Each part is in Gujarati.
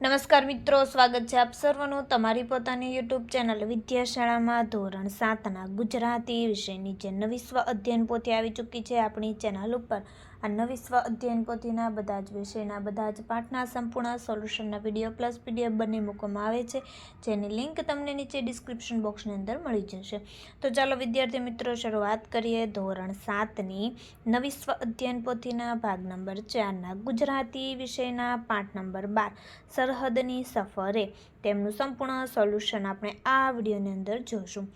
નમસ્કાર મિત્રો, સ્વાગત છે આપ સર્વનું તમારી પોતાની યુટ્યુબ ચેનલ વિદ્યાશાળામાં ધોરણ સાતના ગુજરાતી વિષયની જે નવી સ્વ અધ્યયન પોથી આવી ચૂકી છે આપણી ચેનલ ઉપર. આ નવી સ્વ અધ્યયન પોથીના બધા જ વિષયના બધા જ પાઠના સંપૂર્ણ સોલ્યુશનના વીડિયો પ્લસ પીડીએફ બંને મૂકવામાં આવે છે. જેની લિંક તમને નીચે ડિસ્ક્રિપ્શન બોક્સની અંદર મળી જશે. તો ચાલો વિદ્યાર્થી મિત્રો, શરૂઆત કરીએ ધોરણ સાતની. નવી સ્વ અધ્યયન પોથીના ભાગ નંબર ચારના, ગુજરાતી વિષયના પાઠ નંબર બાર, સરહદની સફરે. તેમનું સંપૂર્ણ સોલ્યુશન આપણે આ વિડીયોની અંદર જોશું.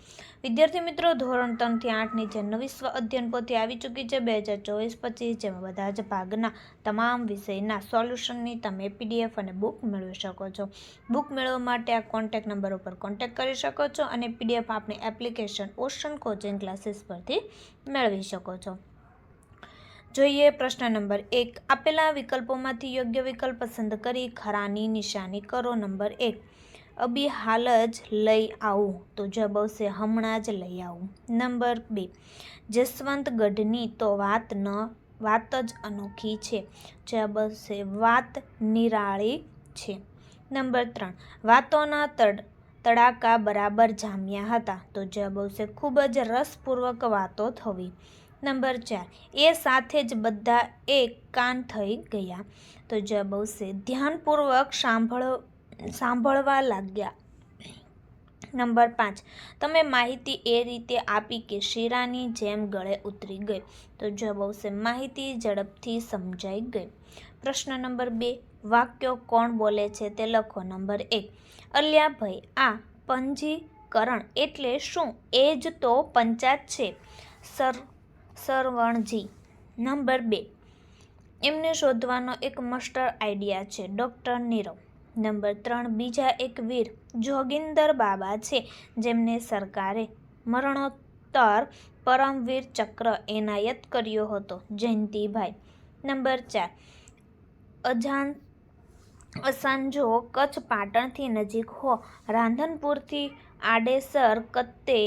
વિદ્યાર્થી મિત્રો, ધોરણ ત્રણથી આઠની જે નવી સ્વ અધ્યયન પોથી આવી ચૂકી છે, બે હજાર ચોવીસ પચીસ જેમાં બધા જ ભાગના તમામ વિષયના સોલ્યુશનની તમે પીડીએફ અને બુક મેળવી શકો છો. બુક મેળવવા માટે આ કોન્ટેક્ટ નંબર ઉપર કોન્ટેક્ટ કરી શકો છો અને પીડીએફ આપણી એપ્લિકેશન ઓશન કોચિંગ ક્લાસીસ પરથી મેળવી શકો છો. જોઈએ પ્રશ્ન નંબર એક. આપેલા વિકલ્પોમાંથી યોગ્ય વિકલ્પ પસંદ કરી ખરાની નિશાની કરો નંબર એક. અબી હાલ જ લઈ આવું. તો જવાબ આવશે હમણાં જ લઈ આવું. નંબર બે. જસવંતગઢની તો વાત ન વાત જ અનોખી છે. જવાબ આવશે વાત નિરાળી છે. નંબર ત્રણ. વાતોના તડ, તડાકા બરાબર જામ્યા હતા, તો જવાબ આવશે ખૂબ જ રસપૂર્વક વાતો થવી. નંબર ચાર. એ સાથે જ બધા એક કાન થઈ ગયા, તો જવાબ આવશે ધ્યાનપૂર્વક સાંભળ સાંભળવા લાગ્યા. નંબર પાંચ. તમે માહિતી એ રીતે આપી કે શીરાની જેમ ગળે ઉતરી ગઈ. તો જવાબ આવશે, માહિતી ઝડપથી સમજાઈ ગઈ. પ્રશ્ન નંબર બે, વાક્યો કોણ બોલે છે તે લખો. નંબર એક, અલ્યાભાઈ, આ પંજીકરણ એટલે શું? એ જ તો પંચાયત છે. સર, સરવણજી. નંબર બે, એમને શોધવાનો એક મસ્ટર આઈડિયા છે. ડૉક્ટર નીરવ. નંબર ત્રણ, બીજા એક વીર જોગિંદર બાબા છે, જેમને સરકારે મરણોત્તર પરમવીર ચક્ર એનાયત કર્યો હતો, જયંતિભાઈ. નંબર ચાર, અજાન, અસાંજો કચ્છ પાટણથી નજીક હો, રાંધનપુરથી આડેસર કત્તે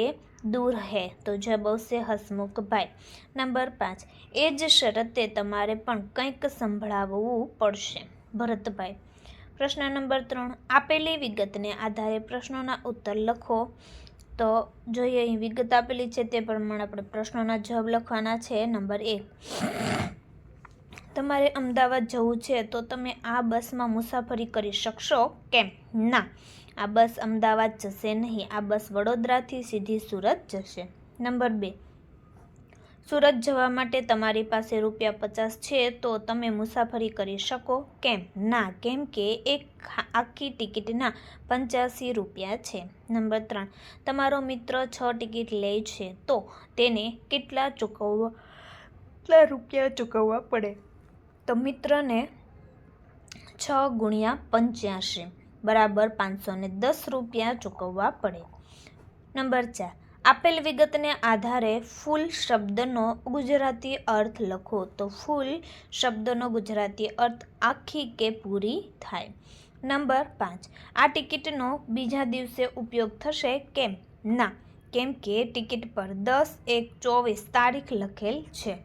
દૂર હે, તો જવાબ હસમુખભાઈ. નંબર પાંચ, એ જ શરતે તમારે પણ કંઈક સંભળાવવું પડશે. ભરતભાઈ પ્રશ્ન નંબર ત્રણ, આપેલી વિગતને આધારે પ્રશ્નોના ઉત્તર લખો. તો જોઈએ, અહીં વિગત આપેલી છે તે પ્રમાણે આપણે પ્રશ્નોના જવાબ લખવાના છે. નંબર એક, તમારે અમદાવાદ જવું છે તો તમે આ બસમાં મુસાફરી કરી શકશો કેમ? ના, આ બસ અમદાવાદ જશે નહીં, આ બસ વડોદરાથી સીધી સુરત જશે. નંબર બે સુરત જવા માટે તમારી પાસે રૂપિયા પચાસ છે, તો તમે મુસાફરી કરી શકો. કેમ? ના, કેમ કે એક આખી ટિકિટના પંચ્યાસી રૂપિયા છે. નંબર ત્રણ, તમારો મિત્ર છ ટિકિટ લે છે, તો તેને કેટલા ચૂકવવા, કેટલા રૂપિયા ચૂકવવા પડે? તો મિત્રને છ ગુણ્યા પંચ્યાસી, બરાબર પાંચસો દસ રૂપિયા ચૂકવવા પડે. નંબર ચાર આપેલ વિગતને આધારે ફૂલ શબ્દનો ગુજરાતી અર્થ લખો. તો ફૂલ શબ્દનો ગુજરાતી અર્થ આખી કે પૂરી થાય. નંબર પાંચ. આ ટિકિટનો બીજા દિવસે ઉપયોગ થશે કેમ? ના, કેમ કે ટિકિટ પર દસ એક ચોવીસ તારીખ લખેલ છે.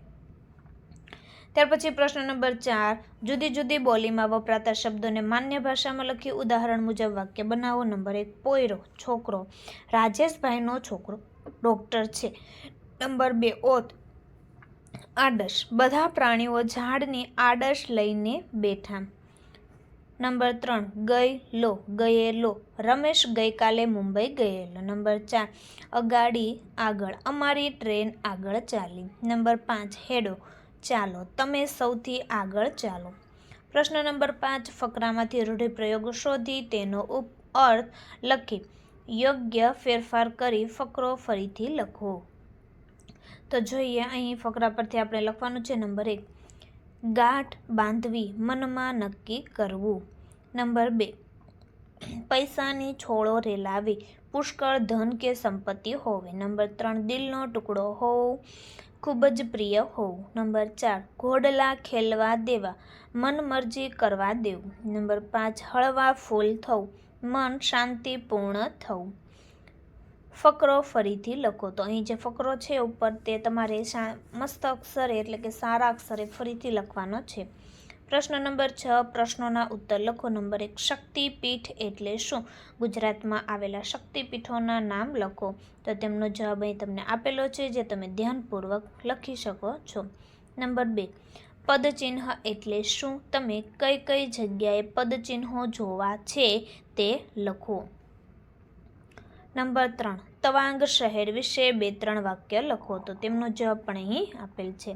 ત્યાર પછી પ્રશ્ન નંબર ચાર. જુદી જુદી બોલીમાં વપરાતા શબ્દોને માન્ય ભાષામાં લખી ઉદાહરણ મુજબ વાક્ય બનાવો. નંબર એક, પોયરો, છોકરો. રાજેશભાઈનો છોકરો. ડૉક્ટર છે. નંબર બે, ઓત. આડશ. બધા પ્રાણીઓ ઝાડની આડશ લઈને બેઠા. નંબર ત્રણ, ગઈ લો, ગયેલો. રમેશ ગઈકાલે મુંબઈ ગયેલો. નંબર ચાર, અગાડી આગળ. અમારી ટ્રેન આગળ ચાલી. નંબર પાંચ, હેડો. ચાલો, તમે સૌથી આગળ ચાલો. પ્રશ્ન નંબર પાંચ, ફકરામાંથી રૂઢિપ્રયોગ શોધી તેનો ઉપ અર્થ લખી. યોગ્ય ફેરફાર કરી ફકરો ફરીથી લખો. તો જોઈએ અહીં ફકરા પરથી આપણે લખવાનું છે નંબર એક. ગાંઠ બાંધવી મનમાં નક્કી કરવું. નંબર બે. પૈસાની છોડો રેલાવી, પુષ્કળ ધન કે સંપત્તિ હોવી. નંબર ત્રણ, દિલનો ટુકડો હોવો, ખૂબ જ પ્રિય હોવું. નંબર ચાર, ઘોડલા ખેલવા દેવા, મનમરજી કરવા દેવું. નંબર પાંચ, હળવા ફૂલ થવું. મન શાંતિપૂર્ણ થવું. ફકરો ફરીથી લખો. તો અહીં જે ફકરો છે ઉપર તે તમારે મસ્ત અક્ષરે એટલે કે સારા અક્ષરે ફરીથી લખવાનો છે. પ્રશ્ન નંબર છ, પ્રશ્નોના ઉત્તર લખો. નંબર એક, શક્તિપીઠ એટલે શું? ગુજરાતમાં આવેલા શક્તિપીઠોના નામ લખો. તો તેમનો જવાબ અહીં તમને આપેલો છે, જે તમે ધ્યાનપૂર્વક લખી શકો છો. નંબર બે પદચિહ્ન એટલે શું? તમે કઈ કઈ જગ્યાએ પદચિહ્નો જોવા છે તે લખો. નંબર ત્રણ. તવાંગ શહેર વિશે બે ત્રણ વાક્ય લખો. તો તેમનો જવાબ પણ અહીં આપેલ છે.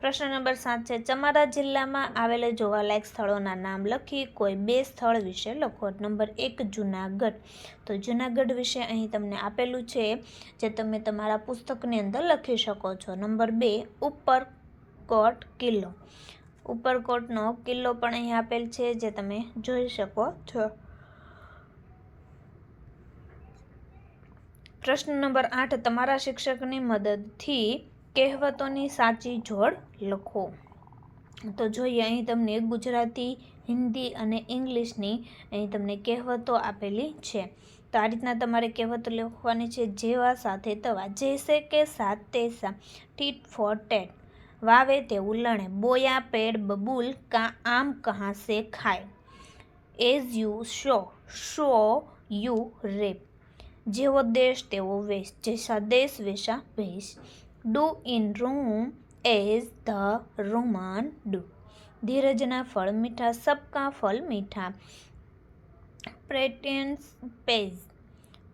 પ્રશ્ન નંબર સાત છે. ચમારા જિલ્લામાં આવેલા જોવાલાયક સ્થળોના નામ લખી કોઈ બે સ્થળ વિશે લખો. નંબર એક, જુનાગઢ. તો જુનાગઢ વિશે અહીં તમને આપેલું છે, જે તમે તમારા પુસ્તકની અંદર લખી શકો છો. નંબર બે ઉપરકોટ કિલ્લો. ઉપરકોટનો કિલ્લો પણ અહીં આપેલ છે, જે તમે જોઈ શકો છો. પ્રશ્ન નંબર આઠ, તમારા શિક્ષકની મદદથી કહેવતોની સાચી જોડ લખો. તો જોઈએ, અહીં તમને ગુજરાતી, હિન્દી અને ઇંગ્લિશની અહીં તમને કહેવતો આપેલી છે. તો આ રીતના તમારે કહેવતો લખવાની છે, જેવા સાથે તવા, જૈસે કે સાત તેસા ટીટ ફોર ટેટ. વાવે તેવું લણે બોયા, પેડ, બબૂલ, કા આમ કહા સે ખાય. As you sow so you reap. જેવો દેશ તેવો વેશ, જૈસા દેશ વેશા વેશ. Do in Rome as the Roman do. ધીરજના ફળ મીઠા, સબકા ફળ મીઠા. પ્રેટેન્સ પેઝ.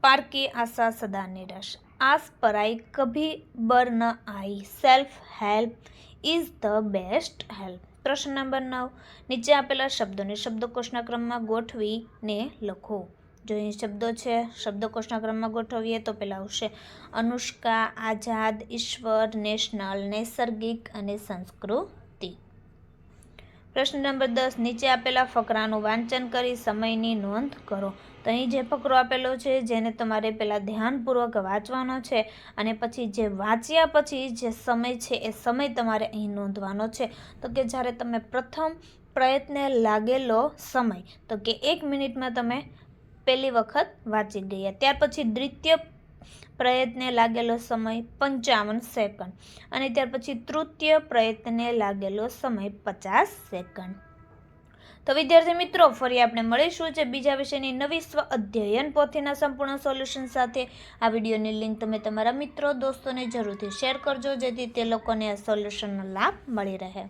પારકી આશા સદા નિરાશ. આસ પરાઈ કભી બર ન આઈ. Self help is the best help પ્રશ્ન નંબર નવ. નીચે આપેલા શબ્દોને શબ્દકોશના ક્રમમાં ગોઠવીને લખો. જો અહીં શબ્દો છે શબ્દકોશના ક્રમમાં ગોઠવીએ તો પહેલાં આવશે અનુષ્કા, આઝાદ, ઈશ્વર, નેશનલ, નૈસર્ગિક અને સંસ્કૃતિ. પ્રશ્ન નંબર દસ, નીચે આપેલા ફકરાનું વાંચન કરી સમયની નોંધ કરો. તો અહીં જે ફકરો આપેલો છે, જેને તમારે પહેલાં ધ્યાનપૂર્વક વાંચવાનો છે અને પછી જે વાંચ્યા પછી જે સમય છે, એ સમય તમારે અહીં નોંધવાનો છે. તો કે જ્યારે તમે પ્રથમ પ્રયત્ને લાગેલો સમય, તો કે એક મિનિટમાં તમે પહેલી વખત વાંચી ગયા. ત્યાર પછી દ્વિતીય પ્રયત્ને લાગેલો સમય પંચાવન સેકન્ડ. અને ત્યાર પછી તૃતીય પ્રયત્ને લાગેલો સમય પચાસ સેકન્ડ. તો વિદ્યાર્થી મિત્રો, ફરી આપણે મળીશું જે બીજા વિષયની નવી સ્વ અધ્યયન પોથીના સંપૂર્ણ સોલ્યુશન સાથે. આ વિડીયોની લિંક તમે તમારા મિત્રો, દોસ્તોને જરૂરથી શેર કરજો, જેથી તે લોકોને આ સોલ્યુશનનો લાભ મળી રહે.